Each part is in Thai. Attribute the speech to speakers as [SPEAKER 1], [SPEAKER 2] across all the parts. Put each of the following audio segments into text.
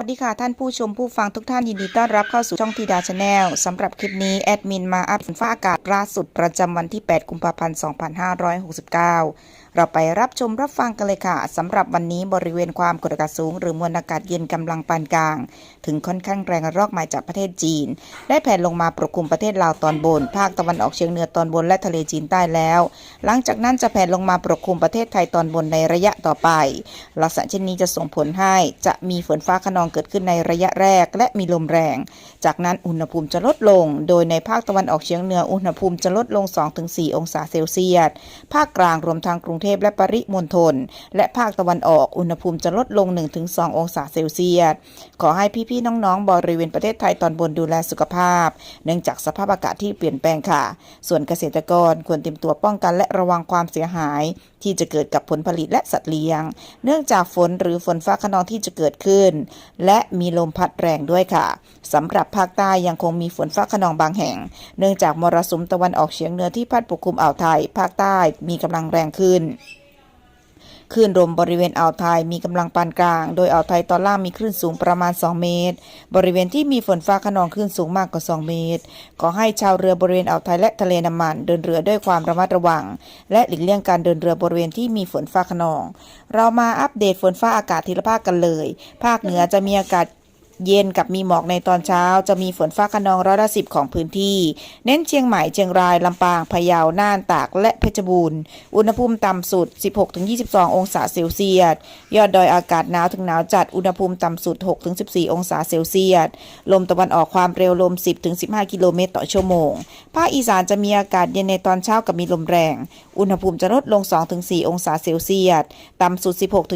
[SPEAKER 1] วัสดีค่ะท่านผู้ชมผู้ฟังทุกท่านยินดีต้อนรับเข้าสู่ช่องทีดาชาแนลสำหรับคลิปนี้ แอดมินมาอัพฝนฟ้าอากาศล่าสุดประจำวันที่ 8 กุมภาพันธ์ 2569 เราไปรับชมรับฟังกันเลยค่ะสำหรับวันนี้บริเวณความกดอากาศสูง หรือมวลอากาศเย็นกำลังปานกลาง ถึงค่อนข้างแรงรอกมาจากประเทศจีน ได้แผ่ลงมาปกคลุมประเทศลาวตอนบน ภาคตะวันออกเฉียงเหนือตอนบนและทะเลจีนใต้แล้ว หลังจากนั้นจะแผ่ลงมาปกคลุมประเทศไทยตอนบนในระยะต่อไป ลักษณะเช่นนี้จะส่งผลให้จะมีฝนฟ้าขนองเกิดขึ้นในระยะแรก และมีลมแรง จากนั้นอุณหภูมิจะลดลง โดยในภาคตะวันออกเฉียงเหนืออุณหภูมิจะลดลง 2-4 องศาเซลเซียส ภาคกลางรวมทั้งกรุงเทพและปริมณฑลและภาคตะวันออกอุณหภูมิจะลดลง 1-2 องศาเซลเซียส ขอให้พี่ๆน้องๆ บริเวณประเทศไทยตอนบนดูแลสุขภาพ เนื่องจากสภาพอากาศที่เปลี่ยนแปลงค่ะ ส่วนเกษตรกรควรเตรียมตัวป้องกันและระวังความเสียหาย ที่จะเกิดกับผลผลิตและสัตว์เลี้ยง เนื่องจากฝนหรือฝนฟ้าขนองที่จะเกิดขึ้น และมีลมพัดแรงด้วยค่ะสำหรับภาคใต้ยังคงมีฝนฟ้าขนองบางแห่ง เนื่องจากมรสุมตะวันออกเฉียงเหนือที่พัดปกคลุมอ่าวไทย ภาคใต้มีกำลังแรงขึ้นคลื่นลมบริเวณอ่าวไทยมีกำลังปานกลาง โดยอ่าวไทยตอนล่างมีคลื่นสูงประมาณ 2 เมตร บริเวณที่มีฝนฟ้าขนองคลื่นสูงมากกว่า 2 เมตร ขอให้ชาวเรือบริเวณอ่าวไทยและทะเลน้ำมัน เดินเรือด้วยความระมัดระวัง และหลีกเลี่ยงการเดินเรือบริเวณที่มีฝนฟ้าขนอง เรามาอัปเดตฝนฟ้าอากาศทีละภาคกันเลย ภาคเหนือจะมีอากาศ เย็นกับมีหมอกในตอนเช้า จะมีฝนฟ้าขนองร้อยละสิบของพื้นที่ เน้นเชียงใหม่เชียงราย ลำปางพะเยาน่านตากและเพชรบูรณ์อุณหภูมิต่ำสุด 16-22 องศาเซลเซียสยอดดอยอากาศหนาวถึงหนาวจัดอุณหภูมิต่ำสุด 6-14 องศาเซลเซียสลมตะวันออกความเร็วลม 10-15 กิโลเมตรต่อชั่วโมงภาคอีสานจะมีอากาศเย็นในตอนเช้ากับมีลมแรง อุณหภูมิจะลดลง 2-4 องศาเซลเซียสต่ำสุด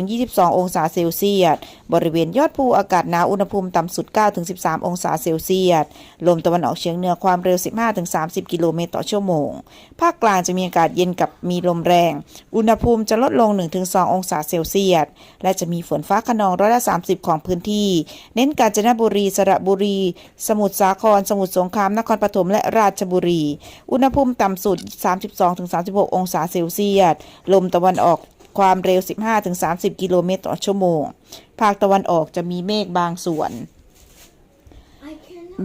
[SPEAKER 1] 16-22 องศาเซลเซียสบริเวณยอดภูอากาศหนาวอุณหภูมิต่ำสุด 9-13 องศาเซลเซียส ลมตะวันออกเฉียงเหนือความเร็ว 15-30 กิโลเมตรต่อชั่วโมง ภาคกลางจะมีอากาศเย็นกับมีลมแรง อุณหภูมิจะลดลง 1-2 องศาเซลเซียส และจะมีฝนฟ้าขนองร้อยละ 30 ของพื้นที่ เน้นกาญจนบุรี สระบุรี สมุทรสาคร สมุทรสงคราม นครปฐม และราชบุรี อุณหภูมิต่ำสุด 32-36 องศาเซลเซียส ลมตะวันออก ความเร็ว 15-30 กิโลเมตรต่อชั่วโมง ภาคตะวันออกจะมีเมฆบางส่วน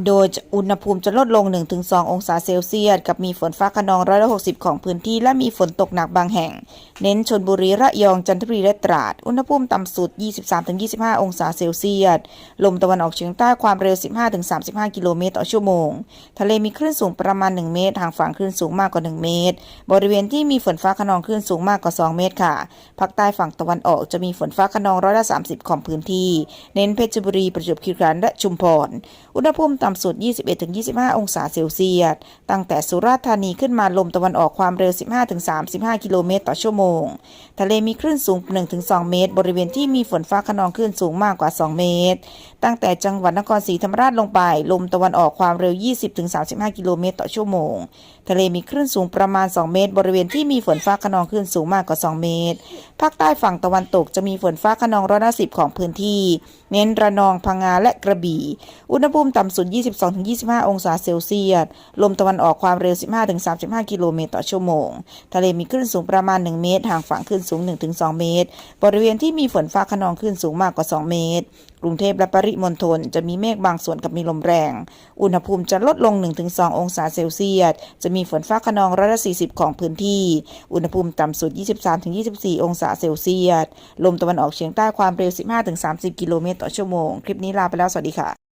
[SPEAKER 1] โดยอุณหภูมิจะลดลง 1-2 องศาเซลเซียส กับมีฝนฟ้าขนองร้อยละ60 ของพื้นที่ และมีฝนตกหนักบางแห่ง เน้นชนบุรีระยองจันทบุรีและตราด อุณหภูมิต่ำสุด 23-25 องศาเซลเซียส ลมตะวันออกเฉียงใต้ความเร็ว 15-35 กิโลเมตรต่อชั่วโมง ทะเลมีคลื่นสูงประมาณ 1 เมตร ทางฝั่งคลื่นสูงมากกว่า 1 เมตร บริเวณที่มีฝนฟ้าขนองคลื่นสูงมากกว่า 2 เมตรค่ะ ภาคใต้ฝั่งตะวันออกจะมีฝนฟ้าขนองร้อยละ30 ของพื้นที่ เน้นเพชรบุรีประจวบคีรีขันธ์และชุมพร อุณหภูมิต่ำสุด 21-25 องศาเซลเซียส ตั้งแต่สุราษฎร์ธานีขึ้นมาลมตะวันออกความเร็ว 15-35 กิโลเมตรต่อชั่วโมง ทะเลมีคลื่นสูง 1-2 เมตร บริเวณที่มีฝนฟ้าขนองคลื่นสูงมากกว่า 2 เมตร ตั้งแต่จังหวัดนครศรีธรรมราชลงไป ลมตะวันออกความเร็ว 20-35 กิโลเมตรต่อชั่วโมง ทะเลมีคลื่นสูงประมาณ 2 เมตร บริเวณที่มีฝนฟ้าขนองคลื่นสูงมากกว่า 2 เมตร ภาคใต้ฝั่งตะวันตกจะมีฝนฟ้าขนองร้อยละสิบของพื้นที่ เน้นระนองพังงาและกระบี่ อุณหภูมิต่ำสุด22-25 องศาเซลเซียส ลมตะวันออกความเร็ว 15-35 กิโลเมตรต่อชั่วโมง ทะเลมีคลื่นสูงประมาณ 1 เมตร ห่างฝั่งคลื่นสูง 1-2 เมตร บริเวณที่มีฝนฟ้าขนองคลื่นสูงมากกว่า 2 เมตร กรุงเทพและปริมณฑลจะมีเมฆบางส่วนกับมีลมแรง อุณหภูมิจะลดลง 1-2 องศาเซลเซียส จะมีฝนฟ้าขนองร้อยละ40 ของพื้นที่ อุณหภูมิต่ำสุด 23-24 องศาเซลเซียส ลมตะวันออกเฉียงใต้ความเร็ว 15-30 กิโลเมตรต่อชั่วโมง คลิปนี้ลาไปแล้ว สวัสดีค่ะ